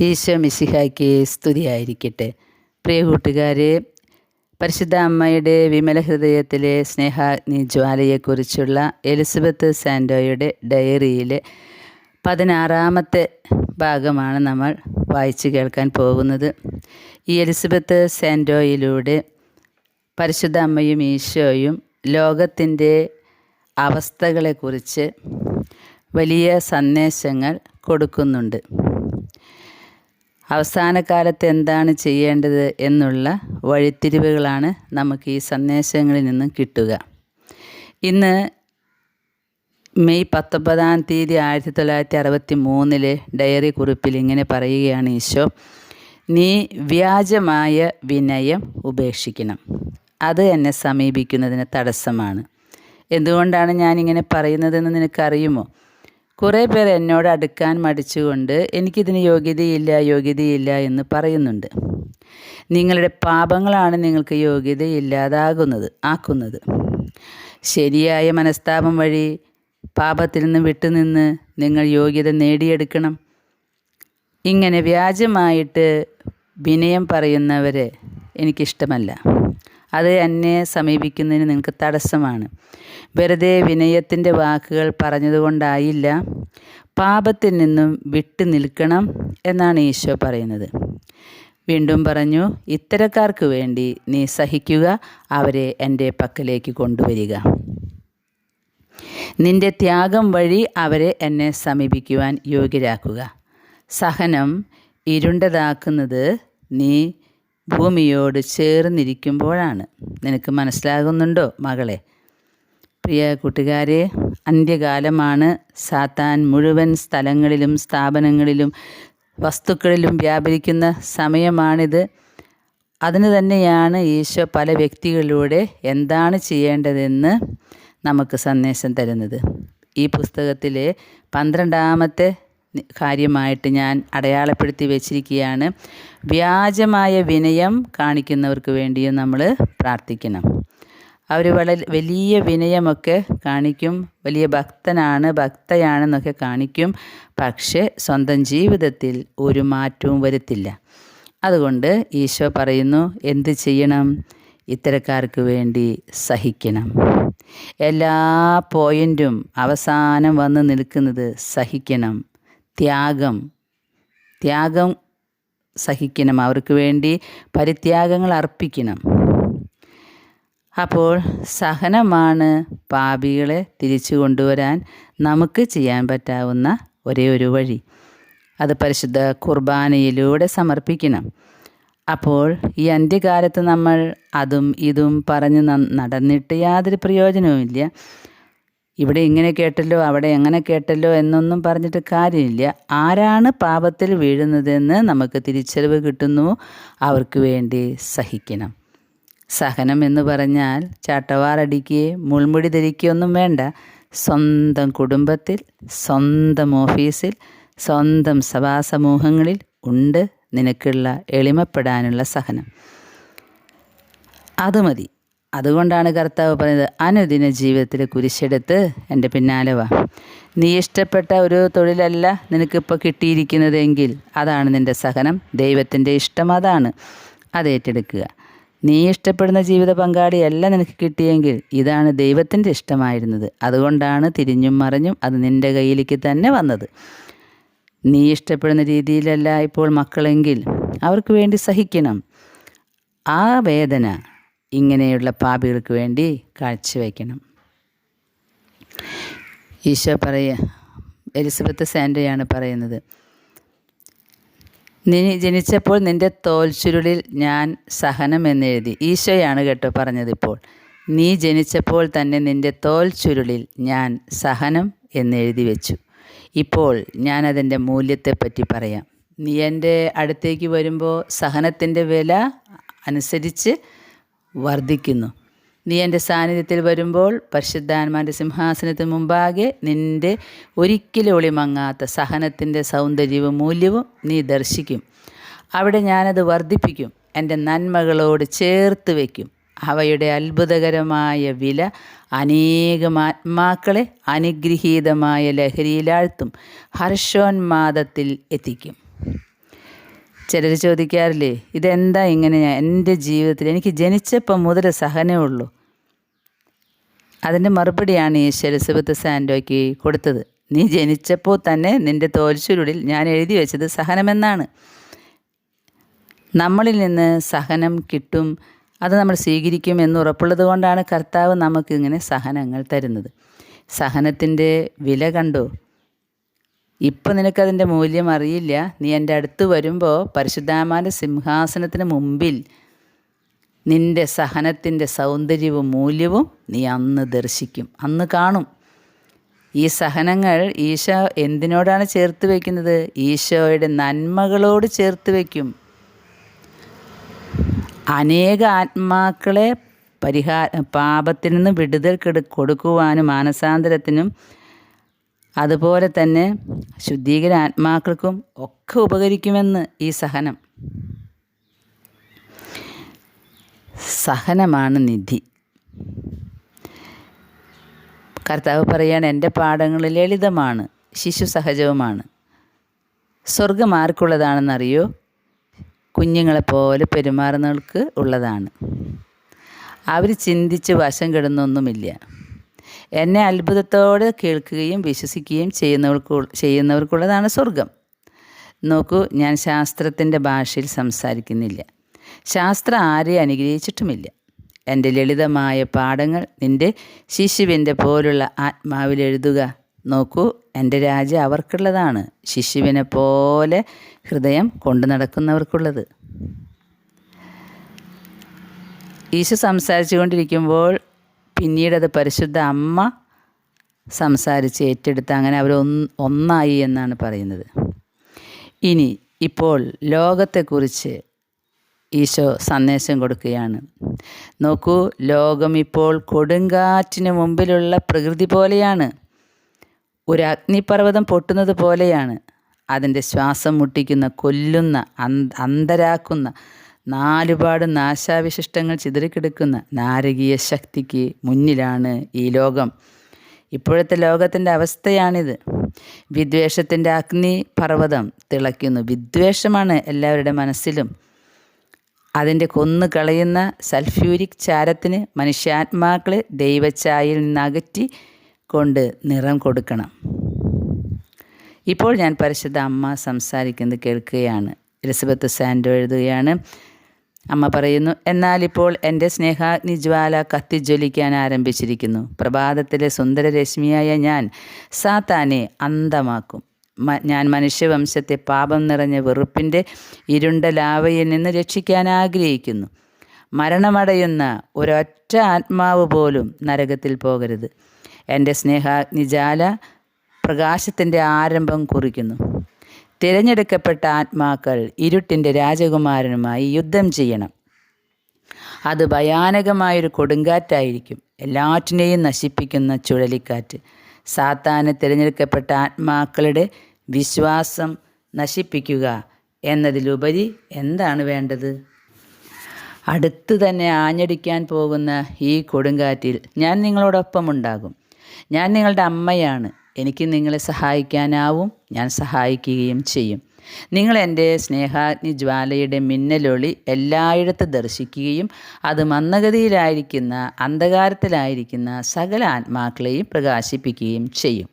ഈശോ മിശിഹായ്ക്ക് സ്തുതിയായിരിക്കട്ടെ. പ്രിയ കൂട്ടുകാരെ പരിശുദ്ധ അമ്മയുടെ വിമല ഹൃദയത്തിലെ സ്നേഹാഗ്നി ജ്വാലയെക്കുറിച്ചുള്ള എലിസബത്ത് സാൻഡോയുടെ ഡയറിയിലെ പതിനാറാമത്തെ ഭാഗമാണ് നമ്മൾ വായിച്ചു കേൾക്കാൻ പോകുന്നത്. ഈ എലിസബത്ത് സാൻഡോയിലൂടെ പരിശുദ്ധ അമ്മയും ഈശോയും ലോകത്തിന്റെ അവസ്ഥകളെക്കുറിച്ച് വലിയ സന്ദേശങ്ങൾ കൊടുക്കുന്നുണ്ട്. അവസാന കാലത്ത് എന്താണ് ചെയ്യേണ്ടത് എന്നുള്ള വഴിത്തിരിവുകളാണ് നമുക്ക് ഈ സന്ദേശങ്ങളിൽ നിന്നും കിട്ടുക. ഇന്ന് മെയ് പത്തൊമ്പതാം തീയതി ആയിരത്തി തൊള്ളായിരത്തി അറുപത്തി മൂന്നിലെ ഡയറി കുറിപ്പിൽ ഇങ്ങനെ പറയുകയാണ് ഈശോ നീ വ്യാജമായ വിനയം ഉപേക്ഷിക്കണം. അത് എന്നെ സമീപിക്കുന്നതിന് തടസ്സമാണ്. എന്തുകൊണ്ടാണ് ഞാനിങ്ങനെ പറയുന്നതെന്ന് നിനക്കറിയുമോ? കുറേ പേർ എന്നോട് അടുക്കാൻ മടിച്ചുകൊണ്ട് എനിക്കിതിന് യോഗ്യതയില്ല യോഗ്യതയില്ല എന്ന് പറയുന്നുണ്ട്. നിങ്ങളുടെ പാപങ്ങളാണ് നിങ്ങൾക്ക് യോഗ്യതയില്ലാതാകുന്നത് ആക്കുന്നത്. ശരിയായ മനസ്താപം വഴി പാപത്തിൽ നിന്ന് വിട്ടുനിന്ന് നിങ്ങൾ യോഗ്യത നേടിയെടുക്കണം. ഇങ്ങനെ വ്യാജമായിട്ട് വിനയം പറയുന്നവരെ എനിക്കിഷ്ടമല്ല. അത് എന്നെ സമീപിക്കുന്നതിന് നിങ്ങൾക്ക് തടസ്സമാണ്. വെറുതെ വിനയത്തിന്റെ വാക്കുകൾ പറഞ്ഞതുകൊണ്ടായില്ല. പാപത്തിൽ നിന്നും വിട്ടു നിൽക്കണം എന്നാണ് ഈശോ പറയുന്നത്. വീണ്ടും പറഞ്ഞു ഇത്തരക്കാർക്ക് വേണ്ടി നീ സഹിക്കുക അവരെ എന്റെ പക്കലേക്ക് കൊണ്ടുവരിക. നിന്റെ ത്യാഗം വഴി അവരെ എന്നെ സമീപിക്കുവാൻ യോഗ്യരാക്കുക. സഹനം ഇരുണ്ടതാക്കുന്നത് നീ ഭൂമിയോട് ചേർന്നിരിക്കുമ്പോഴാണ്. നിനക്ക് മനസ്സിലാകുന്നുണ്ടോ മകളെ? പ്രിയ കൂട്ടുകാരെ അന്ത്യകാലമാണ്. സാത്താൻ മുഴുവൻ സ്ഥലങ്ങളിലും സ്ഥാപനങ്ങളിലും വസ്തുക്കളിലും വ്യാപരിക്കുന്ന സമയമാണിത്. അതിന് തന്നെയാണ് ഈശോ പല വ്യക്തികളിലൂടെ എന്താണ് ചെയ്യേണ്ടതെന്ന് നമുക്ക് സന്ദേശം തരുന്നത്. ഈ പുസ്തകത്തിലെ പന്ത്രണ്ടാമത്തെ കാര്യമായിട്ട് ഞാൻ അടയാളപ്പെടുത്തി വെച്ചിരിക്കുകയാണ്. വ്യാജമായ വിനയം കാണിക്കുന്നവർക്ക് വേണ്ടിയും നമ്മൾ പ്രാർത്ഥിക്കണം. അവർ വളരെ വലിയ വിനയമൊക്കെ കാണിക്കും. വലിയ ഭക്തനാണ് ഭക്തയാണെന്നൊക്കെ കാണിക്കും. പക്ഷേ സ്വന്തം ജീവിതത്തിൽ ഒരു മാറ്റവും വരുത്തില്ല. അതുകൊണ്ട് ഈശോ പറയുന്നു എന്ത് ചെയ്യണം? ഇത്തരക്കാർക്ക് വേണ്ടി സഹിക്കണം. എല്ലാ പോയിന്റും അവസാനം വന്ന് നിൽക്കുന്നത് സഹിക്കണം. ത്യാഗം. ത്യാഗം സഹിക്കണം. അവർക്ക് വേണ്ടി പരിത്യാഗങ്ങൾ അർപ്പിക്കണം. അപ്പോൾ സഹനമാണ് പാപികളെ തിരിച്ചു കൊണ്ടുവരാൻ നമുക്ക് ചെയ്യാൻ പറ്റാവുന്ന ഒരേ ഒരു വഴി. അത് പരിശുദ്ധ കുർബാനയിലൂടെ സമർപ്പിക്കണം. അപ്പോൾ ഈ അന്ത്യകാലത്ത് നമ്മൾ അതും ഇതും പറഞ്ഞ് നടന്നിട്ട് യാതൊരു പ്രയോജനവുമില്ല. ഇവിടെ ഇങ്ങനെ കേട്ടല്ലോ അവിടെ എങ്ങനെ കേട്ടല്ലോ എന്നൊന്നും പറഞ്ഞിട്ട് കാര്യമില്ല. ആരാണ് പാപത്തിൽ വീഴുന്നതെന്ന് നമുക്ക് തിരിച്ചറിവ് കിട്ടുന്നു. അവർക്ക് വേണ്ടി സഹിക്കണം. സഹനം എന്ന് പറഞ്ഞാൽ ചാട്ടവാറടിക്കുകയോ മുൾമുടി ധരിക്കുകയൊന്നും വേണ്ട. സ്വന്തം കുടുംബത്തിൽ സ്വന്തം ഓഫീസിൽ സ്വന്തം സഭാസമൂഹങ്ങളിൽ ഉണ്ട് നിനക്കുള്ള എളിമപ്പെടാനുള്ള സഹനം. അത് മതി. അതുകൊണ്ടാണ് കർത്താവ് പറയുന്നത് അനുദിന ജീവിതത്തിൽ കുരിശെടുത്ത് എന്റെ പിന്നാലെ വാ. നീ ഇഷ്ടപ്പെട്ട ഒരു തൊഴിലല്ല നിനക്കിപ്പോൾ കിട്ടിയിരിക്കുന്നതെങ്കിൽ അതാണ് നിന്റെ സഹനം. ദൈവത്തിന്റെ ഇഷ്ടം അതാണ്. അത് ഏറ്റെടുക്കുക. നീ ഇഷ്ടപ്പെടുന്ന ജീവിത പങ്കാളിയല്ല നിനക്ക് കിട്ടിയെങ്കിൽ ഇതാണ് ദൈവത്തിന്റെ ഇഷ്ടമായിരുന്നത്. അതുകൊണ്ടാണ് തിരിഞ്ഞും മറിഞ്ഞും അത് നിന്റെ കയ്യിലേക്ക് തന്നെ വന്നത്. നീ ഇഷ്ടപ്പെടുന്ന രീതിയിലല്ല ഇപ്പോൾ മക്കളെങ്കിൽ അവർക്ക് വേണ്ടി സഹിക്കണം. ആ വേദന ഇങ്ങനെയുള്ള പാപികൾക്ക് വേണ്ടി കാഴ്ചവെക്കണം ഈശോ പറയ എലിസബത്ത് സാൻഡയാണ് പറയുന്നത് നീ ജനിച്ചപ്പോൾ നിന്റെ തോൽച്ചുരുളിൽ ഞാൻ സഹനം എന്നെഴുതി. ഈശോയാണ് കേട്ടോ പറഞ്ഞതിപ്പോൾ നീ ജനിച്ചപ്പോൾ തന്നെ നിന്റെ തോൽ ചുരുളിൽ ഞാൻ സഹനം എന്നെഴുതി വെച്ചു. ഇപ്പോൾ ഞാനതിന്റെ മൂല്യത്തെപ്പറ്റി പറയാം. നീ എന്റെ അടുത്തേക്ക് വരുമ്പോൾ സഹനത്തിന്റെ വില അനുസരിച്ച് വർദ്ധിക്കുന്നു. നീ എന്റെ സാന്നിധ്യത്തിൽ വരുമ്പോൾ പരിശുദ്ധാത്മാന്റെ സിംഹാസനത്തിന് മുമ്പാകെ നിന്റെ ഒരിക്കലും ഒളിമങ്ങാത്ത സഹനത്തിന്റെ സൗന്ദര്യവും മൂല്യവും നീ ദർശിക്കും. അവിടെ ഞാനത് വർദ്ധിപ്പിക്കും. എന്റെ നന്മകളോട് ചേർത്ത് വയ്ക്കും അവയുടെ അത്ഭുതകരമായ വില അനേകം ആത്മാക്കളെ അനുഗ്രഹീതമായ ലഹരിയിലാഴ്ത്തും. ഹർഷോന്മാദത്തിൽ എത്തിക്കും. ചിലർ ചോദിക്കാറില്ലേ ഇതെന്താ ഇങ്ങനെ ഞാൻ എന്റെ ജീവിതത്തിൽ എനിക്ക് ജനിച്ചപ്പം മുതൽ സഹനമേ ഉള്ളൂ. അതിന്റെ മറുപടിയാണ് ഈ എലിസബത്ത് സാൻഡോയ്ക്ക് കൊടുത്തത്. നീ ജനിച്ചപ്പോൾ തന്നെ നിന്റെ തോൽച്ചുരുളിൽ ഞാൻ എഴുതി വെച്ചത് സഹനമെന്നാണ്. നമ്മളിൽ നിന്ന് സഹനം കിട്ടും അത് നമ്മൾ സ്വീകരിക്കും എന്ന് ഉറപ്പുള്ളത് കൊണ്ടാണ് കർത്താവ് നമുക്കിങ്ങനെ സഹനങ്ങൾ തരുന്നത്. സഹനത്തിന്റെ വില കണ്ടോ? ഇപ്പം നിനക്കതിന്റെ മൂല്യം അറിയില്ല. നീ എന്റെ അടുത്ത് വരുമ്പോൾ പരിശുദ്ധാമാന്റെ സിംഹാസനത്തിന് മുമ്പിൽ നിന്റെ സഹനത്തിന്റെ സൗന്ദര്യവും മൂല്യവും നീ അന്ന് ദർശിക്കും. അന്ന് കാണും. ഈ സഹനങ്ങൾ ഈശോ എന്തിനോടാണ് ചേർത്ത് വയ്ക്കുന്നത് ഈശോയുടെ നന്മകളോട് ചേർത്ത് വയ്ക്കും അനേക ആത്മാക്കളെ പരിഹാ പാപത്തിൽ നിന്ന് വിടുതൽ കൊടുക്കുവാനും മാനസാന്തരത്തിനും അതുപോലെ തന്നെ ശുദ്ധീകര ആത്മാക്കൾക്കും ഒക്കെ ഉപകരിക്കുമെന്ന് ഈ സഹനം. സഹനമാണ് നിധി. കർത്താവ് പറയാണ് എന്റെ പാഠങ്ങൾ ലളിതമാണ് ശിശു സഹജവുമാണ്. സ്വർഗം ആർക്കുള്ളതാണെന്നറിയോ? കുഞ്ഞുങ്ങളെപ്പോലെ പെരുമാറുന്നവർക്ക് ഉള്ളതാണ്. അവർ ചിന്തിച്ച് വശം കെടുന്നൊന്നുമില്ല. എന്നെ അത്ഭുതത്തോടെ കേൾക്കുകയും വിശ്വസിക്കുകയും ചെയ്യുന്നവർക്ക് ചെയ്യുന്നവർക്കുള്ളതാണ് സ്വർഗം നോക്കൂ ഞാൻ ശാസ്ത്രത്തിന്റെ ഭാഷയിൽ സംസാരിക്കുന്നില്ല. ശാസ്ത്രം ആരെയും അനുഗ്രഹിച്ചിട്ടുമില്ല. എന്റെ ലളിതമായ പാഠങ്ങൾ നിന്റെ ശിശുവിന്റെ പോലുള്ള ആത്മാവിൽ എഴുതുക. നോക്കൂ എന്റെ രാജ്യം അവർക്കുള്ളതാണ്. ശിശുവിനെ പോലെ ഹൃദയം കൊണ്ടു നടക്കുന്നവർക്കുള്ളത്. ഈശോ സംസാരിച്ചു കൊണ്ടിരിക്കുമ്പോൾ പിന്നീടത് പരിശുദ്ധ അമ്മ സംസാരിച്ച് ഏറ്റെടുത്ത് അങ്ങനെ അവർ ഒന്നായി എന്നാണ് പറയുന്നത്. ഇനി ഇപ്പോൾ ലോകത്തെക്കുറിച്ച് ഈശോ സന്ദേശം കൊടുക്കുകയാണ്. നോക്കൂ ലോകം ഇപ്പോൾ കൊടുങ്കാറ്റിന് മുമ്പിലുള്ള പ്രകൃതി പോലെയാണ്. ഒരു അഗ്നിപർവതം പൊട്ടുന്നത് പോലെയാണ്. അതിന്റെ ശ്വാസം മുട്ടിക്കുന്ന കൊല്ലുന്ന അന്തരാക്കുന്ന നാലുപാട് നാശാവിശിഷ്ടങ്ങൾ ചിതറിക്കിടക്കുന്ന നാരകീയ ശക്തിക്ക് മുന്നിലാണ് ഈ ലോകം. ഇപ്പോഴത്തെ ലോകത്തിന്റെ അവസ്ഥയാണിത്. വിദ്വേഷത്തിന്റെ അഗ്നി പർവതം തിളയ്ക്കുന്നു. വിദ്വേഷമാണ് എല്ലാവരുടെ മനസ്സിലും. അതിന്റെ കൊന്നു കളയുന്ന സൾഫ്യൂരിക് ചാരത്തിന് മനുഷ്യാത്മാക്കളെ ദൈവച്ചായിൽ നിന്നകറ്റി കൊണ്ട് നിറം കൊടുക്കണം. ഇപ്പോൾ ഞാൻ പരിശുദ്ധ അമ്മ സംസാരിക്കുന്നത് കേൾക്കുകയാണ്. എലിസബത്ത് സാൻഡോ എഴുതുകയാണ്. അമ്മ പറയുന്നു എന്നാലിപ്പോൾ എന്റെ സ്നേഹാഗ്നി ജ്വാല കത്തിജ്വലിക്കാൻ ആരംഭിച്ചിരിക്കുന്നു. പ്രഭാതത്തിലെ സുന്ദരരശ്മിയായ ഞാൻ സാത്താനെ അന്തമാക്കും ഞാൻ മനുഷ്യവംശത്തെ പാപം നിറഞ്ഞ വെറുപ്പിന്റെ ഇരുണ്ട ലാവയിൽ നിന്ന് രക്ഷിക്കാൻ ആഗ്രഹിക്കുന്നു. മരണമടയുന്ന ഒരൊറ്റ ആത്മാവ് പോലും നരകത്തിൽ പോകരുത്. എന്റെ സ്നേഹാഗ്നിജാല പ്രകാശത്തിന്റെ ആരംഭം കുറിക്കുന്നു. തിരഞ്ഞെടുക്കപ്പെട്ട ആത്മാക്കൾ ഇരുട്ടിന്റെ രാജകുമാരനുമായി യുദ്ധം ചെയ്യണം. അത് ഭയാനകമായൊരു കൊടുങ്കാറ്റായിരിക്കും. എല്ലാറ്റിനെയും നശിപ്പിക്കുന്ന ചുഴലിക്കാറ്റ്. സാത്താന് തിരഞ്ഞെടുക്കപ്പെട്ട ആത്മാക്കളുടെ വിശ്വാസം നശിപ്പിക്കുക എന്നതിലുപരി എന്താണ് വേണ്ടത്? അടുത്ത് തന്നെ ആഞ്ഞടിക്കാൻ പോകുന്ന ഈ കൊടുങ്കാറ്റിൽ ഞാൻ നിങ്ങളോടൊപ്പം ഉണ്ടാകും ഞാൻ നിങ്ങളുടെ അമ്മയാണ്. എനിക്ക് നിങ്ങളെ സഹായിക്കാനാവും. ഞാൻ സഹായിക്കുകയും ചെയ്യും. നിങ്ങൾ എന്റെ സ്നേഹാഗ്നി ജ്വാലയുടെ മിന്നലൊളി എല്ലായിടത്തും ദർശിക്കുകയും അത് മന്ദഗതിയിലായിരിക്കുന്ന അന്ധകാരത്തിലായിരിക്കുന്ന സകല ആത്മാക്കളെയും പ്രകാശിപ്പിക്കുകയും ചെയ്യും.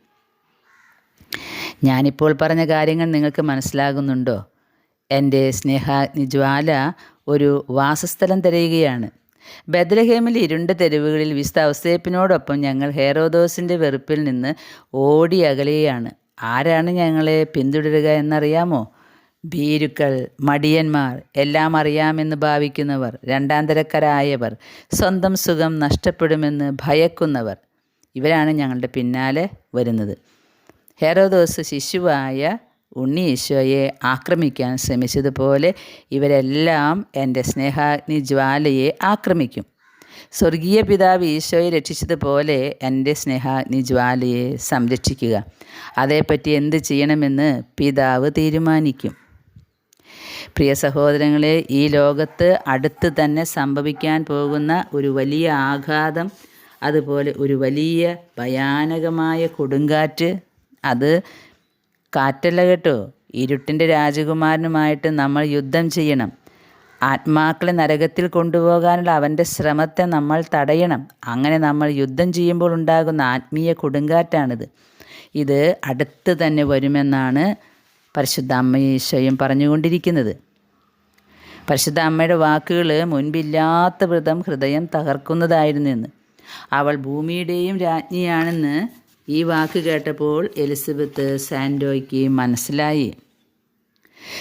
ഞാനിപ്പോൾ പറഞ്ഞ കാര്യങ്ങൾ നിങ്ങൾക്ക് മനസ്സിലാകുന്നുണ്ടോ? എന്റെ സ്നേഹാഗ്നി ജ്വാല ഒരു വാസസ്ഥലം തിരയുകയാണ്. ബദ്രഹേമിൽ ഇരുണ്ട തെരുവുകളിൽ വിസ്ത ഔസേപ്പിനോടൊപ്പം ഞങ്ങൾ ഹേറോദോസിന്റെ വെറുപ്പിൽ നിന്ന് ഓടി അകലെയാണ്. ആരാണ് ഞങ്ങളെ പിന്തുടരുക എന്നറിയാമോ? ഭീരുക്കൾ മടിയന്മാർ എല്ലാം അറിയാമെന്ന് ഭാവിക്കുന്നവർ രണ്ടാന്തരക്കരായവർ സ്വന്തം സുഖം നഷ്ടപ്പെടുമെന്ന് ഭയക്കുന്നവർ. ഇവരാണ് ഞങ്ങളുടെ പിന്നാലെ വരുന്നത്. ഹെറോദോസ് ശിശുവായ ഉണ്ണി ഈശോയെ ആക്രമിക്കാൻ ശ്രമിച്ചതുപോലെ ഇവരെല്ലാം എന്റെ സ്നേഹാഗ്നി ജ്വാലയെ ആക്രമിക്കും. സ്വർഗീയ പിതാവ് ഈശോയെ രക്ഷിച്ചതുപോലെ എന്റെ സ്നേഹാഗ്നി ജ്വാലയെ സംരക്ഷിക്കുക. അതേപ്പറ്റി എന്ത് ചെയ്യണമെന്ന് പിതാവ് തീരുമാനിക്കും. പ്രിയ സഹോദരങ്ങളെ ഈ ലോകത്ത് അടുത്ത് തന്നെ സംഭവിക്കാൻ പോകുന്ന ഒരു വലിയ ആഘാതം അതുപോലെ ഒരു വലിയ ഭയാനകമായ കൊടുങ്കാറ്റ് അത് കാറ്റല്ല കേട്ടോ. ഇരുട്ടിന്റെ രാജകുമാരനുമായിട്ട് നമ്മൾ യുദ്ധം ചെയ്യണം. ആത്മാക്കളെ നരകത്തിൽ കൊണ്ടുപോകാനുള്ള അവന്റെ ശ്രമത്തെ നമ്മൾ തടയണം. അങ്ങനെ നമ്മൾ യുദ്ധം ചെയ്യുമ്പോൾ ഉണ്ടാകുന്ന ആത്മീയ കൊടുങ്കാറ്റാണിത്. ഇത് അടുത്ത് തന്നെ വരുമെന്നാണ് പരിശുദ്ധ അമ്മ പറഞ്ഞുകൊണ്ടിരിക്കുന്നത്. പരിശുദ്ധ അമ്മയുടെ വാക്കുകൾ മുൻപില്ലാത്ത വ്രതം ഹൃദയം തകർക്കുന്നതായിരുന്നു എന്ന് അവൾ ഭൂമിയുടെയും രാജ്ഞിയാണെന്ന് ഈ വാക്ക് കേട്ടപ്പോൾ എലിസബത്ത് സാൻഡോയ്ക്ക് മനസ്സിലായി.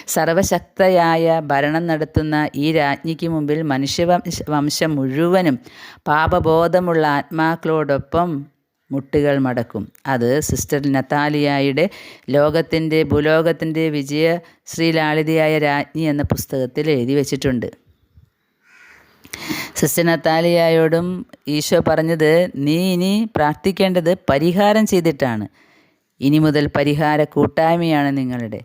സർവശക്തയായ ഭരണം നടത്തുന്ന ഈ രാജ്ഞിക്ക് മുമ്പിൽ മനുഷ്യവംശ വംശം മുഴുവനും പാപബോധമുള്ള ആത്മാക്കളോടൊപ്പം മുട്ടുകൾ മടക്കും. അത് സിസ്റ്റർ നത്താലിയായുടെ ലോകത്തിന്റെ ഭൂലോകത്തിന്റെ വിജയ ശ്രീലാളിതയായ രാജ്ഞി എന്ന പുസ്തകത്തിൽ എഴുതി വച്ചിട്ടുണ്ട്. സിസ്റ്റർ നത്താലിയായോടും ഈശോ പറഞ്ഞത് നീ ഇനി പ്രാർത്ഥിക്കേണ്ടത് പരിഹാരം ചെയ്തിട്ടാണ്. ഇനി മുതൽ പരിഹാര കൂട്ടായ്മയാണ് നിങ്ങളുടെ.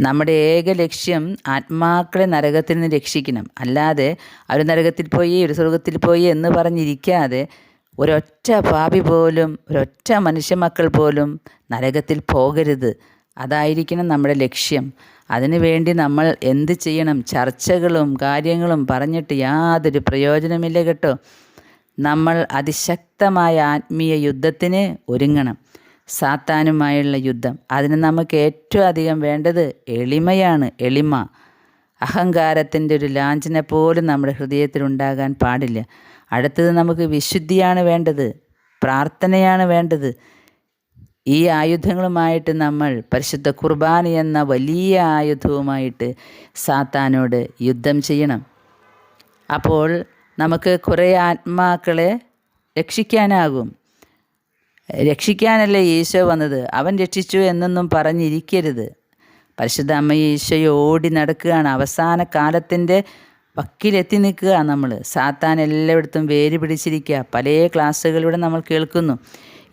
നമ്മുടെ ഏക ലക്ഷ്യം ആത്മാക്കളെ നരകത്തിൽ നിന്ന് രക്ഷിക്കണം. അല്ലാതെ ഒരു നരകത്തിൽ പോയി ഒരു സ്വർഗത്തിൽ പോയി എന്ന് പറഞ്ഞിരിക്കാതെ ഒരൊറ്റ പാപി പോലും ഒരൊറ്റ മനുഷ്യമക്കൾ പോലും നരകത്തിൽ പോകരുത്. അതായിരിക്കണം നമ്മുടെ ലക്ഷ്യം. അതിനു വേണ്ടി നമ്മൾ എന്ത് ചെയ്യണം? ചർച്ചകളും കാര്യങ്ങളും പറഞ്ഞിട്ട് യാതൊരു പ്രയോജനമില്ല കേട്ടോ. നമ്മൾ അതിശക്തമായ ആത്മീയ യുദ്ധത്തിന് ഒരുങ്ങണം. സാത്താനുമായുള്ള യുദ്ധം. അതിന് നമുക്ക് ഏറ്റവും അധികം വേണ്ടത് എളിമയാണ് എളിമ. അഹങ്കാരത്തിന്റെ ഒരു ലാഞ്ചന പോലും നമ്മുടെ ഹൃദയത്തിൽ ഉണ്ടാകാൻ പാടില്ല. അടുത്തത് നമുക്ക് വിശുദ്ധിയാണ് വേണ്ടത് പ്രാർത്ഥനയാണ് വേണ്ടത്. ഈ ആയുധങ്ങളുമായിട്ട് നമ്മൾ പരിശുദ്ധ കുർബാന എന്ന വലിയ ആയുധവുമായിട്ട് സാത്താനോട് യുദ്ധം ചെയ്യണം. അപ്പോൾ നമുക്ക് കുറേ ആത്മാക്കളെ രക്ഷിക്കാനാകും. രക്ഷിക്കാനല്ലേ ഈശോ വന്നത്? അവൻ രക്ഷിച്ചു എന്നൊന്നും പറഞ്ഞിരിക്കരുത്. പരിശുദ്ധ അമ്മ ഈശോയെ ഓടി നടക്കുകയാണ്. അവസാന കാലത്തിന്റെ വക്കിലെത്തി നിൽക്കുക നമ്മൾ. സാത്താൻ എല്ലായിടത്തും വേര് പിടിച്ചിരിക്കുക. പല ക്ലാസ്സുകളിലൂടെ നമ്മൾ കേൾക്കുന്നു.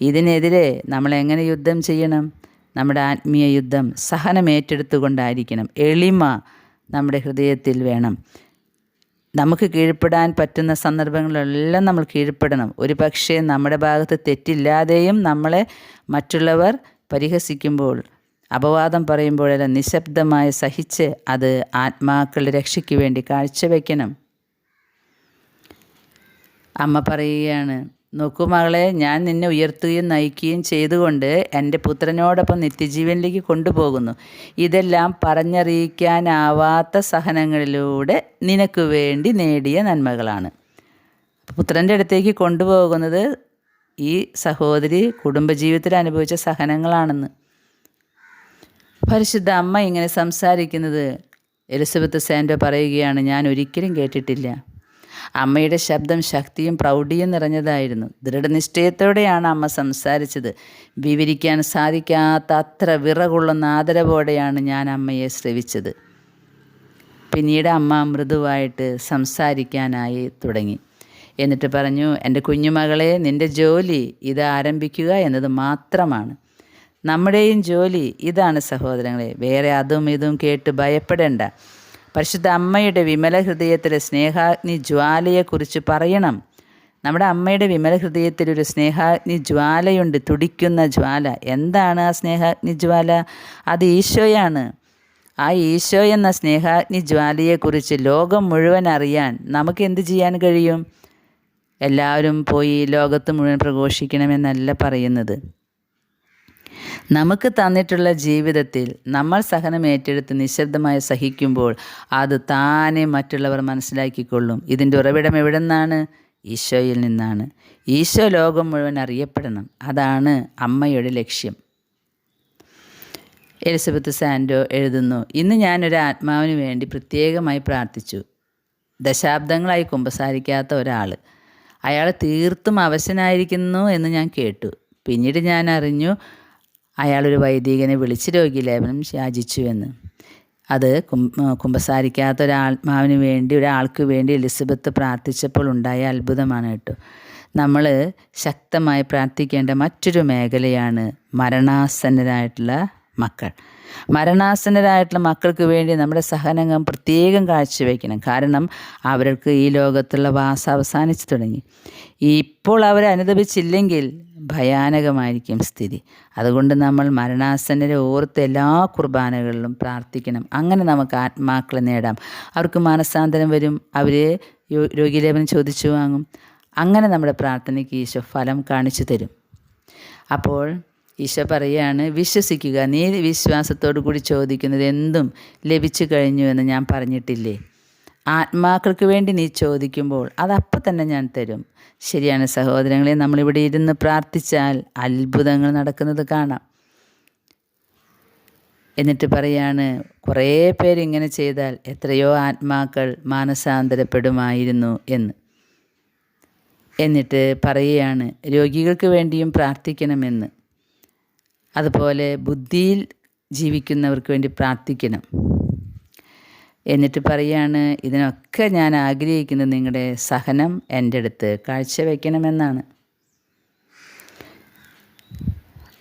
ഇതിനെതിരെ നമ്മൾ എങ്ങനെ യുദ്ധം ചെയ്യണം? നമ്മുടെ ആത്മീയ യുദ്ധം സഹനം ഏറ്റെടുത്തുകൊണ്ടായിരിക്കണം എളിമ നമ്മുടെ ഹൃദയത്തിൽ വേണം. നമുക്ക് കീഴ്പ്പെടാൻ പറ്റുന്ന സന്ദർഭങ്ങളിലെല്ലാം നമ്മൾ കീഴ്പ്പെടണം. ഒരു പക്ഷേ നമ്മുടെ ഭാഗത്ത് തെറ്റില്ലാതെയും നമ്മളെ മറ്റുള്ളവർ പരിഹസിക്കുമ്പോൾ അപവാദം പറയുമ്പോഴെല്ലാം നിശബ്ദമായി സഹിച്ച് അത് ആത്മാക്കളുടെ രക്ഷയ്ക്ക് വേണ്ടി കാഴ്ചവെക്കണം. അമ്മ പറയുകയാണ് നോക്കൂ മകളെ ഞാൻ നിന്നെ ഉയർത്തുകയും നയിക്കുകയും ചെയ്തുകൊണ്ട് എന്റെ പുത്രനോടൊപ്പം നിത്യജീവനിലേക്ക് കൊണ്ടുപോകുന്നു. ഇതെല്ലാം പറഞ്ഞറിയിക്കാനാവാത്ത സഹനങ്ങളിലൂടെ നിനക്ക് വേണ്ടി നേടിയ നന്മകളാണ്. പുത്രന്റെ അടുത്തേക്ക് കൊണ്ടുപോകുന്നത് ഈ സഹോദരി കുടുംബജീവിതത്തിൽ അനുഭവിച്ച സഹനങ്ങളാണെന്ന്. പരിശുദ്ധ അമ്മ ഇങ്ങനെ സംസാരിക്കുന്നത് എലിസബത്ത് സാൻഡോ പറയുകയാണ് ഞാൻ ഒരിക്കലും കേട്ടിട്ടില്ല. അമ്മയുടെ ശബ്ദം ശക്തിയും പ്രൗഢിയും നിറഞ്ഞതായിരുന്നു. ദൃഢനിശ്ചയത്തോടെയാണ് അമ്മ സംസാരിച്ചത്. വിവരിക്കാൻ സാധിക്കാത്ത അത്ര വിറകൊള്ളുന്ന ആദരവോടെയാണ് ഞാൻ അമ്മയെ ശ്രവിച്ചത് പിന്നീട് അമ്മ മൃദുവായിട്ട് സംസാരിക്കാനായി തുടങ്ങി. എന്നിട്ട് പറഞ്ഞു എന്റെ കുഞ്ഞുമകളെ നിന്റെ ജോലി ഇത് ആരംഭിക്കുക എന്നത് മാത്രമാണ്. നമ്മുടെയും ജോലി ഇതാണ് സഹോദരങ്ങളെ. വേറെ അതും ഇതും കേട്ട് ഭയപ്പെടേണ്ട. പരിശുദ്ധ അമ്മയുടെ വിമല ഹൃദയത്തിലെ സ്നേഹാഗ്നി ജ്വാലയെക്കുറിച്ച് പറയണം. നമ്മുടെ അമ്മയുടെ വിമല ഹൃദയത്തിൽ ഒരു സ്നേഹാഗ്നി ജ്വാലയുണ്ട് തുടിക്കുന്ന ജ്വാല. എന്താണ് ആ സ്നേഹാഗ്നി ജ്വാല? അത് ഈശോയാണ്. ആ ഈശോ എന്ന സ്നേഹാഗ്നി ജ്വാലയെക്കുറിച്ച് ലോകം മുഴുവൻ അറിയാൻ നമുക്ക് എന്ത് ചെയ്യാൻ കഴിയും? എല്ലാവരും പോയി ലോകത്ത് മുഴുവൻ പ്രഘോഷിക്കണമെന്നല്ല പറയുന്നത്. നമുക്ക് തന്നിട്ടുള്ള ജീവിതത്തിൽ നമ്മൾ സഹനം ഏറ്റെടുത്ത് നിശബ്ദമായി സഹിക്കുമ്പോൾ അത് താനെ മറ്റുള്ളവർ മനസ്സിലാക്കിക്കൊള്ളും. ഇതിന്റെ ഉറവിടം എവിടെ നിന്നാണ് ഈശോയിൽ നിന്നാണ്. ഈശോ ലോകം മുഴുവൻ അറിയപ്പെടണം. അതാണ് അമ്മയുടെ ലക്ഷ്യം. എലിസബത്ത് സാൻഡോ എഴുതുന്നു ഇന്ന് ഞാനൊരു ആത്മാവിന് വേണ്ടി പ്രത്യേകമായി പ്രാർത്ഥിച്ചു. ദശാബ്ദങ്ങളായി കുമ്പസാരിക്കാത്ത ഒരാൾ. അയാൾ തീർത്തും അവശനായിരിക്കുന്നു എന്ന് ഞാൻ കേട്ടു. പിന്നീട് ഞാൻ അറിഞ്ഞു അയാളൊരു വൈദികനെ വിളിച്ച് രോഗിലേപനം യാചിച്ചുവെന്ന് അത് കുമ്പസാരിക്കാത്ത ഒരാത്മാവിന് വേണ്ടി ഒരാൾക്ക് വേണ്ടി എലിസബത്ത് പ്രാർത്ഥിച്ചപ്പോൾ ഉണ്ടായ അത്ഭുതമാണ് കേട്ടോ. നമ്മൾ ശക്തമായി പ്രാർത്ഥിക്കേണ്ട മറ്റൊരു മേഖലയാണ് മരണാസന്നരായിട്ടുള്ള മക്കൾ. മരണാസന്നരായിട്ടുള്ള മക്കൾക്ക് വേണ്ടി നമ്മുടെ സഹനങ്ങൾ പ്രത്യേകം കാഴ്ചവെക്കണം. കാരണം അവർക്ക് ഈ ലോകത്തുള്ള വാസ അവസാനിച്ചു തുടങ്ങി. ഇപ്പോൾ അവരെ അനുദപിച്ചില്ലെങ്കിൽ ഭയാനകമായിരിക്കും സ്ഥിതി. അതുകൊണ്ട് നമ്മൾ മരണാസന്നരെ ഓർത്ത് എല്ലാ കുർബാനകളിലും പ്രാർത്ഥിക്കണം. അങ്ങനെ നമുക്ക് ആത്മാക്കളെ നേടാം. അവർക്ക് മാനസാന്തരം വരും. അവർ രോഗീലേപനം ചോദിച്ചു വാങ്ങും. അങ്ങനെ നമ്മുടെ പ്രാർത്ഥനയ്ക്ക് ഈശോ ഫലം കാണിച്ചു തരും. അപ്പോൾ ഈശോ പറയുകയാണ് വിശ്വസിക്കുക നീ വിശ്വാസത്തോടു കൂടി ചോദിക്കുന്നത് എന്തും ലഭിച്ചു കഴിഞ്ഞു എന്ന് ഞാൻ പറഞ്ഞിട്ടില്ലേ? ആത്മാക്കൾക്ക് വേണ്ടി നീ ചോദിക്കുമ്പോൾ അതപ്പം തന്നെ ഞാൻ തരും. ശരിയാണ് സഹോദരങ്ങളെ നമ്മളിവിടെ ഇരുന്ന് പ്രാർത്ഥിച്ചാൽ അത്ഭുതങ്ങൾ നടക്കുന്നത് കാണാം. എന്നിട്ട് പറയാണ് കുറേ പേരിങ്ങനെ ചെയ്താൽ എത്രയോ ആത്മാക്കൾ മാനസാന്തരപ്പെടുമായിരുന്നു എന്ന്. എന്നിട്ട് പറയുകയാണ് രോഗികൾക്ക് വേണ്ടിയും പ്രാർത്ഥിക്കണമെന്ന്. അതുപോലെ ബുദ്ധിയിൽ ജീവിക്കുന്നവർക്ക് വേണ്ടി പ്രാർത്ഥിക്കണം. എന്നിട്ട് പറയാണ് ഇതിനൊക്കെ ഞാൻ ആഗ്രഹിക്കുന്നത് നിങ്ങളുടെ സഹനം എന്റെ അടുത്ത് കാഴ്ചവെക്കണമെന്നാണ്.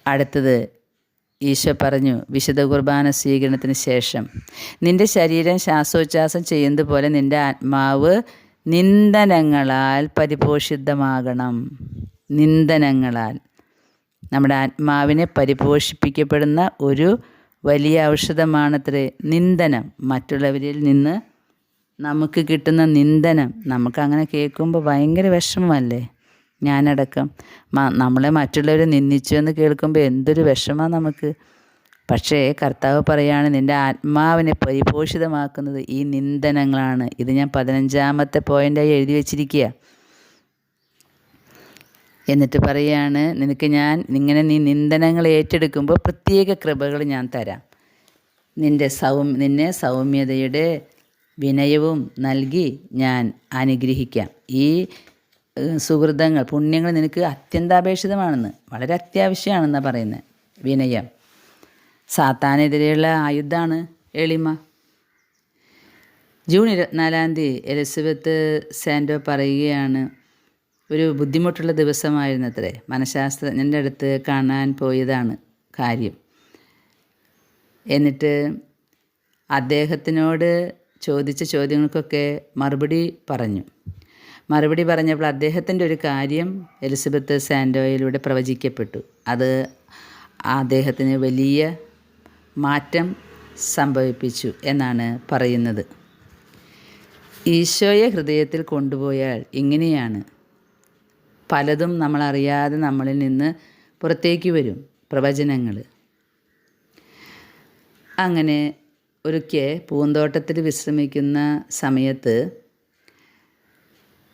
അടുത്തത് ഈശോ പറഞ്ഞു വിശുദ്ധ കുർബാന സ്വീകരണത്തിന് ശേഷം നിന്റെ ശരീരം ശ്വാസോച്ഛാസം ചെയ്യുന്നത് പോലെ നിന്റെ ആത്മാവ് നിന്ദനങ്ങളാൽ പരിപോഷിതമാകണം. നിന്ദനങ്ങളാൽ. നമ്മുടെ ആത്മാവിനെ പരിപോഷിപ്പിക്കപ്പെടുന്ന ഒരു വലിയ ഔഷധമാണത്രേ നിന്ദനം. മറ്റുള്ളവരിൽ നിന്ന് നമുക്ക് കിട്ടുന്ന നിന്ദനം. നമുക്കങ്ങനെ കേൾക്കുമ്പോൾ ഭയങ്കര വിഷമമല്ലേ? ഞാനടക്കം നമ്മളെ മറ്റുള്ളവർ നിന്ദിച്ചു എന്ന് കേൾക്കുമ്പോൾ എന്തൊരു വിഷമമാണ് നമുക്ക്. പക്ഷേ കർത്താവ് പറയാണ് നിന്റെ ആത്മാവിനെ പരിപോഷിതമാക്കുന്നത് ഈ നിന്ദനങ്ങളാണ്. ഇത് ഞാൻ പതിനഞ്ചാമത്തെ പോയിന്റായി എഴുതി വച്ചിരിക്കുക. എന്നിട്ട് പറയാണ് നിനക്ക് ഞാൻ ഇങ്ങനെ നീ നിന്ദനങ്ങൾ ഏറ്റെടുക്കുമ്പോൾ പ്രത്യേക കൃപകൾ ഞാൻ തരാം. നിന്റെ സൗ നിന്നെ സൗമ്യതയുടെ വിനയവും നൽകി ഞാൻ അനുഗ്രഹിക്കാം. ഈ സുഹൃതങ്ങൾ പുണ്യങ്ങൾ നിനക്ക് അത്യന്താപേക്ഷിതമാണെന്ന് വളരെ അത്യാവശ്യമാണെന്നാണ് പറയുന്നത് വിനയം. സാത്താനെതിരെയുള്ള ആയുധമാണ് എളിമ. ജൂൺ ഇരുപത്തിനാലാം തീയതി എലിസബത്ത് സാൻഡോ പറയുകയാണ് ഒരു ബുദ്ധിമുട്ടുള്ള ദിവസമായിരുന്നു അത്രേ മനഃശാസ്ത്രജ്ഞന്റെ അടുത്ത് കാണാൻ പോയതാണ് കാര്യം. എന്നിട്ട് അദ്ദേഹത്തിനോട് ചോദിച്ച ചോദ്യങ്ങൾക്കൊക്കെ മറുപടി പറഞ്ഞു. മറുപടി പറഞ്ഞപ്പോൾ അദ്ദേഹത്തിന്റെ ഒരു കാര്യം എലിസബത്ത് സാൻഡോയിലൂടെ പ്രവചിക്കപ്പെട്ടു. അത് അദ്ദേഹത്തിന് വലിയ മാറ്റം സംഭവിപ്പിച്ചു എന്നാണ് പറയുന്നത്. ഈശോയെ ഹൃദയത്തിൽ കൊണ്ടുപോയാൽ ഇങ്ങനെയാണ്. പലതും നമ്മളറിയാതെ നമ്മളിൽ നിന്ന് പുറത്തേക്ക് വരും പ്രവചനങ്ങൾ. അങ്ങനെ ഒരിക്കൽ പൂന്തോട്ടത്തിൽ വിശ്രമിക്കുന്ന സമയത്ത്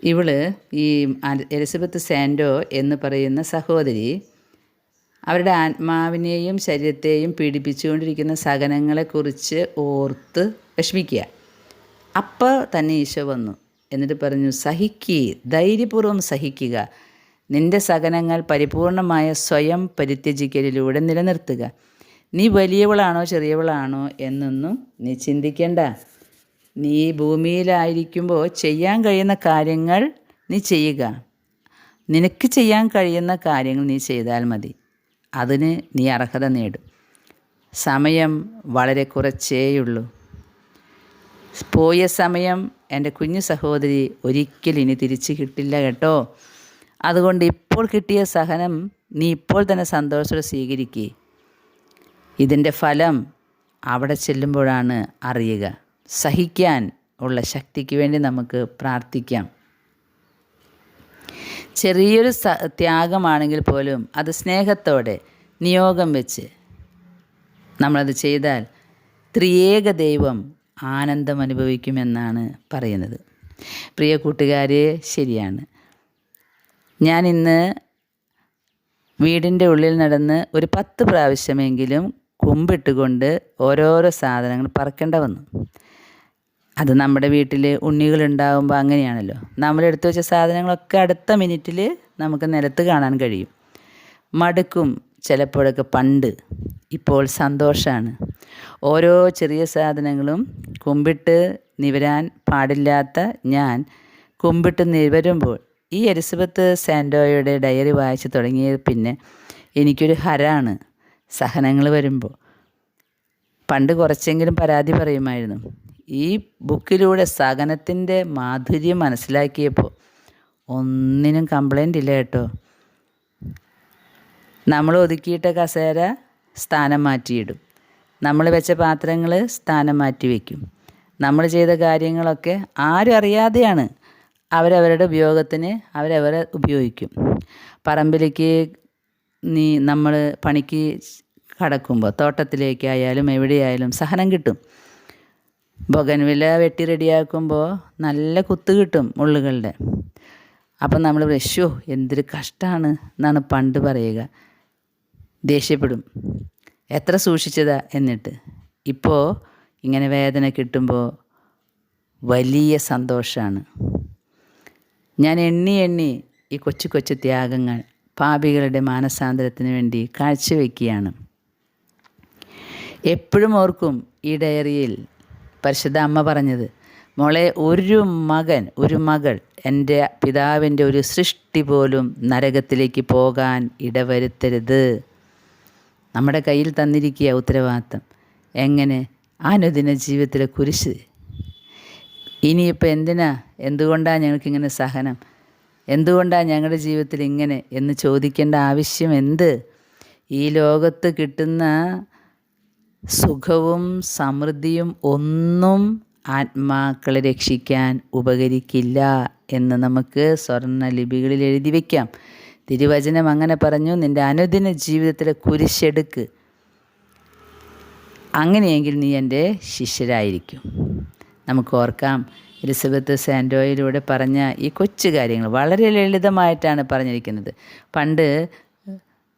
ഇവൾ ഈ എലിസബത്ത് സാൻഡോ എന്ന് പറയുന്ന സഹോദരി അവരുടെ ആത്മാവിനെയും ശരീരത്തെയും പീഡിപ്പിച്ചുകൊണ്ടിരിക്കുന്ന സഹനങ്ങളെക്കുറിച്ച് ഓർത്ത് വിഷമിക്കുക. അപ്പോൾ തന്നെ ഈശോ വന്നു. എന്നിട്ട് പറഞ്ഞു സഹിക്കുക ധൈര്യപൂർവം സഹിക്കുക. നിന്റെ സഹനങ്ങൾ പരിപൂർണമായ സ്വയം പരിത്യജിക്കലിലൂടെ നിലനിർത്തുക. നീ വലിയവളാണോ ചെറിയവളാണോ എന്നൊന്നും നീ ചിന്തിക്കേണ്ട. നീ ഭൂമിയിലായിരിക്കുമ്പോൾ ചെയ്യാൻ കഴിയുന്ന കാര്യങ്ങൾ നീ ചെയ്യുക. നിനക്ക് ചെയ്യാൻ കഴിയുന്ന കാര്യങ്ങൾ നീ ചെയ്താൽ മതി. അതിന് നീ അർഹത നേടും. സമയം വളരെ കുറച്ചേയുള്ളൂ. പോയ സമയം എന്റെ കുഞ്ഞു സഹോദരി ഒരിക്കലും ഇനി തിരിച്ച് കിട്ടില്ല കേട്ടോ. അതുകൊണ്ട് ഇപ്പോൾ കിട്ടിയ സഹനം നീ ഇപ്പോൾ തന്നെ സന്തോഷത്തോടെ സ്വീകരിക്കുക ഇതിന്റെ ഫലം അവിടെ ചെല്ലുമ്പോഴാണ് അറിയുക. സഹിക്കാൻ ഉള്ള ശക്തിക്ക് വേണ്ടി നമുക്ക് പ്രാർത്ഥിക്കാം. ചെറിയൊരു സ ത്യാഗമാണെങ്കിൽ പോലും അത് സ്നേഹത്തോടെ നിയോഗം വെച്ച് നമ്മളത് ചെയ്താൽ ത്രിയേക ദൈവം ആനന്ദം അനുഭവിക്കുമെന്നാണ് പറയുന്നത്. പ്രിയ കൂട്ടുകാരെ ശരിയാണ്. ഞാൻ ഇന്ന് വീടിന്റെ ഉള്ളിൽ നടന്ന് ഒരു പത്ത് പ്രാവശ്യമെങ്കിലും കുമ്പിട്ടുകൊണ്ട് ഓരോരോ സാധനങ്ങൾ പറക്കേണ്ട വന്നു. അത് നമ്മുടെ വീട്ടിൽ ഉണ്ണികളുണ്ടാകുമ്പോൾ അങ്ങനെയാണല്ലോ. നമ്മൾ എടുത്തു വെച്ച സാധനങ്ങളൊക്കെ അടുത്ത മിനിറ്റിൽ നമുക്ക് നിലത്ത് കാണാൻ കഴിയും. മടുക്കും ചിലപ്പോഴൊക്കെ പണ്ട് ഇപ്പോൾ സന്തോഷമാണ് ഓരോ ചെറിയ സാധനങ്ങളും കുമ്പിട്ട് നിവരാൻ പാടില്ലാത്ത ഞാൻ കുമ്പിട്ട് നിവരുമ്പോൾ ഈ എലിസബത്ത് സാൻഡോയുടെ ഡയറി വായിച്ചു തുടങ്ങിയ പിന്നെ എനിക്കൊരു ഹരാണ് സഹനങ്ങൾ വരുമ്പോൾ. പണ്ട് കുറച്ചെങ്കിലും പരാതി പറയുമായിരുന്നു. ഈ ബുക്കിലൂടെ സഹനത്തിന്റെ മാധുര്യം മനസ്സിലാക്കിയപ്പോൾ ഒന്നിനും കംപ്ലൈന്റ് ഇല്ല കേട്ടോ. നമ്മൾ ഒതുക്കിയിട്ട കസേര സ്ഥാനം മാറ്റിയിടും. നമ്മൾ വെച്ച പാത്രങ്ങൾ സ്ഥാനം മാറ്റി വയ്ക്കും നമ്മൾ ചെയ്ത കാര്യങ്ങളൊക്കെ ആരും അറിയാതെയാണ് അവരവരുടെ ഉപയോഗത്തിന് അവരവരെ ഉപയോഗിക്കും. പറമ്പിലേക്ക് നീ നമ്മൾ പണിക്ക് കടക്കുമ്പോൾ തോട്ടത്തിലേക്കായാലും എവിടെയായാലും സഹനം കിട്ടും. ബൊഗൻവില വെട്ടി റെഡിയാക്കുമ്പോൾ നല്ല കുത്ത് കിട്ടും മുള്ളുകളുടെ അപ്പം നമ്മൾ ഷോ എന്തൊരു കഷ്ടമാണ് എന്നാണ് പണ്ട് പറയുക. ദേഷ്യപ്പെടും. എത്ര സൂക്ഷിച്ചതാ എന്നിട്ട്. ഇപ്പോൾ ഇങ്ങനെ വേദന കിട്ടുമ്പോൾ വലിയ സന്തോഷമാണ് ഞാൻ എണ്ണി എണ്ണി ഈ കൊച്ചു കൊച്ചു ത്യാഗങ്ങൾ പാപികളുടെ മാനസാന്തരത്തിന് വേണ്ടി കാഴ്ചവെക്കുകയാണ്. എപ്പോഴും ഓർക്കും ഈ ഡയറിയിൽ പരിശുദ്ധ അമ്മ പറഞ്ഞത് മോളെ ഒരു മകൻ ഒരു മകൾ എന്റെ പിതാവിന്റെ ഒരു സൃഷ്ടി പോലും നരകത്തിലേക്ക് പോകാൻ ഇടവരുത്തരുത്. നമ്മുടെ കയ്യിൽ തന്നിരിക്കുക ഉത്തരവാദിത്തം. എങ്ങനെ? അനുദിന ജീവിതത്തിലെ കുരിശ്. ഇനിയിപ്പോൾ എന്തിനാ? എന്തുകൊണ്ടാണ് ഞങ്ങൾക്കിങ്ങനെ സഹനം? എന്തുകൊണ്ടാണ് ഞങ്ങളുടെ ജീവിതത്തിൽ ഇങ്ങനെ? എന്ന് ചോദിക്കേണ്ട ആവശ്യം എന്ത്? ഈ ലോകത്ത് കിട്ടുന്ന സുഖവും സമൃദ്ധിയും ഒന്നും ആത്മാക്കളെ രക്ഷിക്കാൻ ഉപകരിക്കില്ല എന്ന് നമുക്ക് സ്വർണ ലിപികളിൽ എഴുതി വയ്ക്കാം തിരുവചനം അങ്ങനെ പറഞ്ഞു നിന്റെ അനുദിന ജീവിതത്തിലെ കുരിശെടുക്ക്. അങ്ങനെയെങ്കിൽ നീ എന്റെ ശിഷ്യരായിരിക്കും. നമുക്ക് ഓർക്കാം എലിസബത്ത് സാൻഡോയിലൂടെ പറഞ്ഞ ഈ കൊച്ചു കാര്യങ്ങൾ വളരെ ലളിതമായിട്ടാണ് പറഞ്ഞിരിക്കുന്നത്. പണ്ട്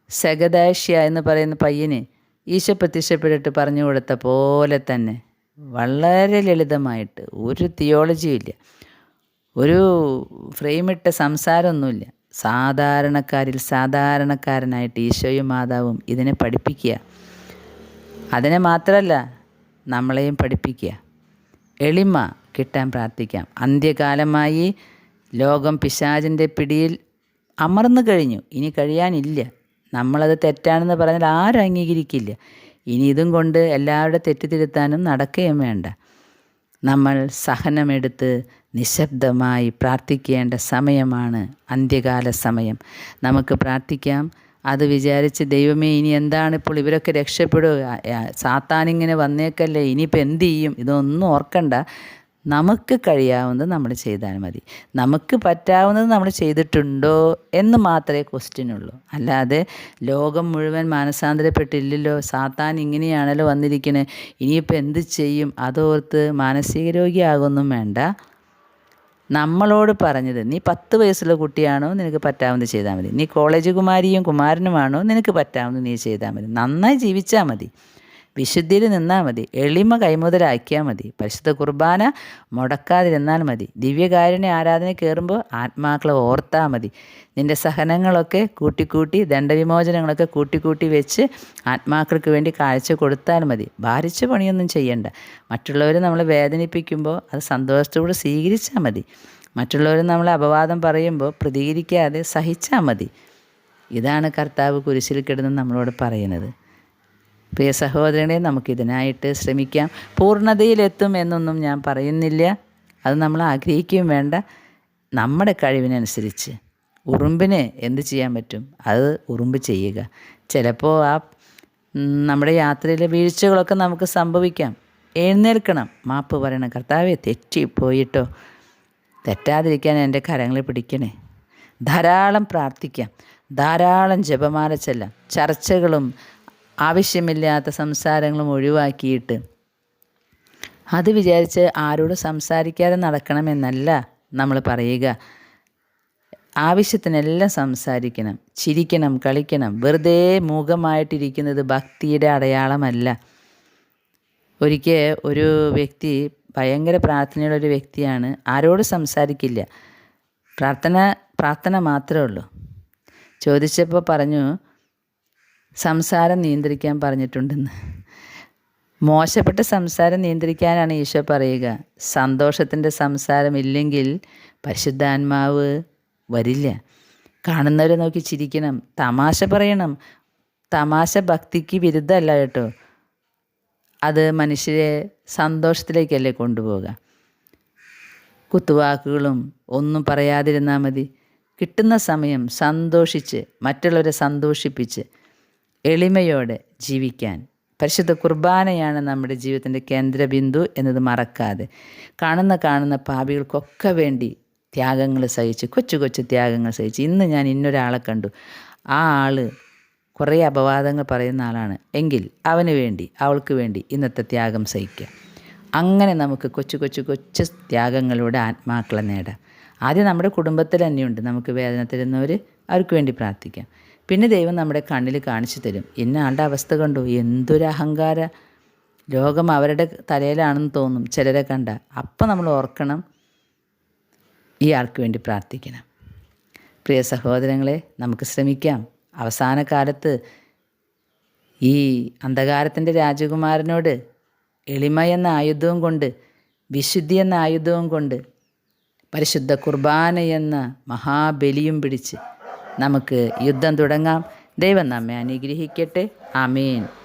സഗദാഷ്യ എന്ന് പറയുന്ന പയ്യന് ഈശോ പ്രത്യക്ഷപ്പെട്ടിട്ട് പറഞ്ഞു കൊടുത്ത പോലെ തന്നെ വളരെ ലളിതമായിട്ട് ഒരു തിയോളജിയും ഇല്ല. ഒരു ഫ്രെയിമിട്ട സംസാരമൊന്നുമില്ല. സാധാരണക്കാരിൽ സാധാരണക്കാരനായിട്ട് ഈശോയും മാതാവും ഇതിനെ പഠിപ്പിക്കുക. അതിനെ മാത്രമല്ല നമ്മളെയും പഠിപ്പിക്കുക. എളിമ കിട്ടാൻ പ്രാർത്ഥിക്കാം. അന്ത്യകാലമായി ലോകം പിശാചിന്റെ പിടിയിൽ അമർന്നു കഴിഞ്ഞു. ഇനി കഴിയാനില്ല. നമ്മളത് തെറ്റാണെന്ന് പറഞ്ഞാൽ ആരും അംഗീകരിക്കില്ല. ഇനി ഇതും കൊണ്ട് എല്ലാവരുടെ തെറ്റിതിരുത്താനും നടക്കുകയും വേണ്ട. നമ്മൾ സഹനമെടുത്ത് നിശബ്ദമായി പ്രാർത്ഥിക്കേണ്ട സമയമാണ് അന്ത്യകാല സമയം. നമുക്ക് പ്രാർത്ഥിക്കാം. അത് വിചാരിച്ച് ദൈവമേ ഇനി എന്താണ് ഇപ്പോൾ ഇവരൊക്കെ രക്ഷപ്പെടുക? സാത്താനിങ്ങനെ വന്നേക്കല്ലേ ഇനിയിപ്പോൾ എന്ത് ചെയ്യും? ഇതൊന്നും ഓർക്കണ്ട. നമുക്ക് കഴിയാവുന്നത് നമ്മൾ ചെയ്താൽ മതി. നമുക്ക് പറ്റാവുന്നത് നമ്മൾ ചെയ്തിട്ടുണ്ടോ എന്ന് മാത്രമേ ക്വസ്റ്റ്യൻ ഉള്ളൂ. അല്ലാതെ ലോകം മുഴുവൻ മാനസാന്തരപ്പെട്ടില്ലല്ലോ സാത്താൻ ഇങ്ങനെയാണല്ലോ വന്നിരിക്കുന്നത് ഇനിയിപ്പോൾ എന്ത് ചെയ്യും? അതോർത്ത് മാനസിക രോഗിയാകൊന്നും വേണ്ട. നമ്മളോട് പറഞ്ഞത് നീ പത്ത് വയസ്സുള്ള കുട്ടിയാണോ? നിനക്ക് പറ്റാവുന്നത് ചെയ്താൽ മതി. നീ കോളേജ് കുമാരിയും കുമാരനുമാണോ? നിനക്ക് പറ്റാവുന്നത് നീ ചെയ്താൽ മതി. നന്നായി ജീവിച്ചാൽ മതി. വിശുദ്ധിയിൽ നിന്നാൽ മതി. എളിമ കൈമുതലാക്കിയാൽ മതി. പരിശുദ്ധ കുർബാന മുടക്കാതിരുന്നാൽ മതി. ദിവ്യകാരുണ്യ ആരാധന കയറുമ്പോൾ ആത്മാക്കളെ ഓർത്താൽ മതി. നിന്റെ സഹനങ്ങളൊക്കെ കൂട്ടിക്കൂട്ടി ദണ്ഡവിമോചനങ്ങളൊക്കെ കൂട്ടിക്കൂട്ടി വെച്ച് ആത്മാക്കൾക്ക് വേണ്ടി കാഴ്ച കൊടുത്താൽ മതി. ഭാരിച്ച പണിയൊന്നും ചെയ്യണ്ട. മറ്റുള്ളവരെ നമ്മൾ വേദനിപ്പിക്കുമ്പോൾ അത് സന്തോഷത്തോടെ സ്വീകരിച്ചാൽ മതി. മറ്റുള്ളവർ നമ്മളെ അപവാദം പറയുമ്പോൾ പ്രതികരിക്കാതെ സഹിച്ചാൽ മതി. ഇതാണ് കർത്താവ് കുരിശിൽ കിടന്ന് നമ്മളോട് പറയുന്നത്. പ്രിയ സഹോദരനെ നമുക്കിതിനായിട്ട് ശ്രമിക്കാം. പൂർണതയിലെത്തും എന്നൊന്നും ഞാൻ പറയുന്നില്ല. അത് നമ്മൾ ആഗ്രഹിക്കുകയും വേണ്ട. നമ്മുടെ കഴിവിനനുസരിച്ച് ഉറുമ്പിന് എന്ത് ചെയ്യാൻ പറ്റും? അത് ഉറുമ്പ് ചെയ്യുക. ചിലപ്പോൾ ആ നമ്മുടെ യാത്രയിലെ വീഴ്ചകളൊക്കെ നമുക്ക് സംഭവിക്കാം. എഴുന്നേൽക്കണം. മാപ്പ് പറയണം. കർത്താവെ തെറ്റിപ്പോയിട്ടോ? തെറ്റാതിരിക്കാൻ എന്റെ കരങ്ങളെ പിടിക്കണേ. ധാരാളം പ്രാർത്ഥിക്കാം. ധാരാളം ജപമാല ചെല്ലാം. ചർച്ചകളും ആവശ്യമില്ലാത്ത സംസാരങ്ങളും ഒഴിവാക്കിയിട്ട് അത് വിചാരിച്ച് ആരോടും സംസാരിക്കാതെ നടക്കണമെന്നല്ല നമ്മൾ പറയുക. ആവശ്യത്തിനെല്ലാം സംസാരിക്കണം ചിരിക്കണം കളിക്കണം. വെറുതെ മൂകമായിട്ടിരിക്കുന്നത് ഭക്തിയുടെ അടയാളമല്ല. ഒരിക്കൽ ഒരു വ്യക്തി ഭയങ്കര പ്രാർത്ഥനയുള്ള ഒരു വ്യക്തിയാണ് ആരോട് സംസാരിക്കില്ല. പ്രാർത്ഥന പ്രാർത്ഥന മാത്രമേ ഉള്ളൂ. ചോദിച്ചപ്പോൾ പറഞ്ഞു സംസാരം നിയന്ത്രിക്കാൻ പറഞ്ഞിട്ടുണ്ടെന്ന്. മോശപ്പെട്ട സംസാരം നിയന്ത്രിക്കാനാണ് ഈശോ പറയുക. സന്തോഷത്തിന്റെ സംസാരം ഇല്ലെങ്കിൽ പരിശുദ്ധാത്മാവ് വരില്ല. കാണുന്നവരെ നോക്കി ചിരിക്കണം. തമാശ പറയണം. തമാശ ഭക്തിക്ക് വിരുദ്ധമല്ല കേട്ടോ. അത് മനുഷ്യരെ സന്തോഷത്തിലേക്കല്ലേ കൊണ്ടുപോകുക കുത്തുവാക്കുകളും ഒന്നും പറയാതിരുന്നാൽ മതി. കിട്ടുന്ന സമയം സന്തോഷിച്ച് മറ്റുള്ളവരെ സന്തോഷിപ്പിച്ച് എളിമയോടെ ജീവിക്കാൻ. പരിശുദ്ധ കുർബാനയാണ് നമ്മുടെ ജീവിതത്തിന്റെ കേന്ദ്രബിന്ദു എന്നത് മറക്കാതെ. കാണുന്ന കാണുന്ന പാപികൾക്കൊക്കെ വേണ്ടി ത്യാഗങ്ങൾ സഹിച്ച് കൊച്ചു കൊച്ചു ത്യാഗങ്ങൾ സഹിച്ച്. ഇന്ന് ഞാൻ ഇന്നൊരാളെ കണ്ടു. ആ ആൾ കുറേ അപവാദങ്ങൾ പറയുന്ന ആളാണ്. എങ്കിൽ അവന് വേണ്ടി അവൾക്ക് വേണ്ടി ഇന്നത്തെ ത്യാഗം സഹിക്കുക അങ്ങനെ നമുക്ക് കൊച്ചു കൊച്ചു കൊച്ചു ത്യാഗങ്ങളിലൂടെ ആത്മാക്കളെ നേടാം. ആദ്യം നമ്മുടെ കുടുംബത്തിൽ തന്നെയുണ്ട്. നമുക്ക് വേദന തരുന്നവർ അവർക്ക് വേണ്ടി പ്രാർത്ഥിക്കാം. പിന്നെ ദൈവം നമ്മുടെ കണ്ണിൽ കാണിച്ചു തരും. ഇന്ന ആളുടെ അവസ്ഥ കണ്ടു. എന്തൊരു അഹങ്കാര ലോകം അവരുടെ തലയിലാണെന്ന് തോന്നും. ചിലരെ കണ്ട. അപ്പം നമ്മൾ ഓർക്കണം ഈ ആൾക്ക് വേണ്ടി പ്രാർത്ഥിക്കണം. പ്രിയ സഹോദരങ്ങളെ നമുക്ക് ശ്രമിക്കാം. അവസാന കാലത്ത് ഈ അന്ധകാരത്തിന്റെ രാജകുമാരനോട് എളിമ എന്ന ആയുധവും കൊണ്ട് വിശുദ്ധി എന്ന ആയുധവും കൊണ്ട് പരിശുദ്ധ കുർബാന എന്ന മഹാബലിയും പിടിച്ച് നമുക്ക് യുദ്ധം തുടങ്ങാം. ദൈവം നമ്മെ അനുഗ്രഹിക്കട്ടെ. ആമേൻ.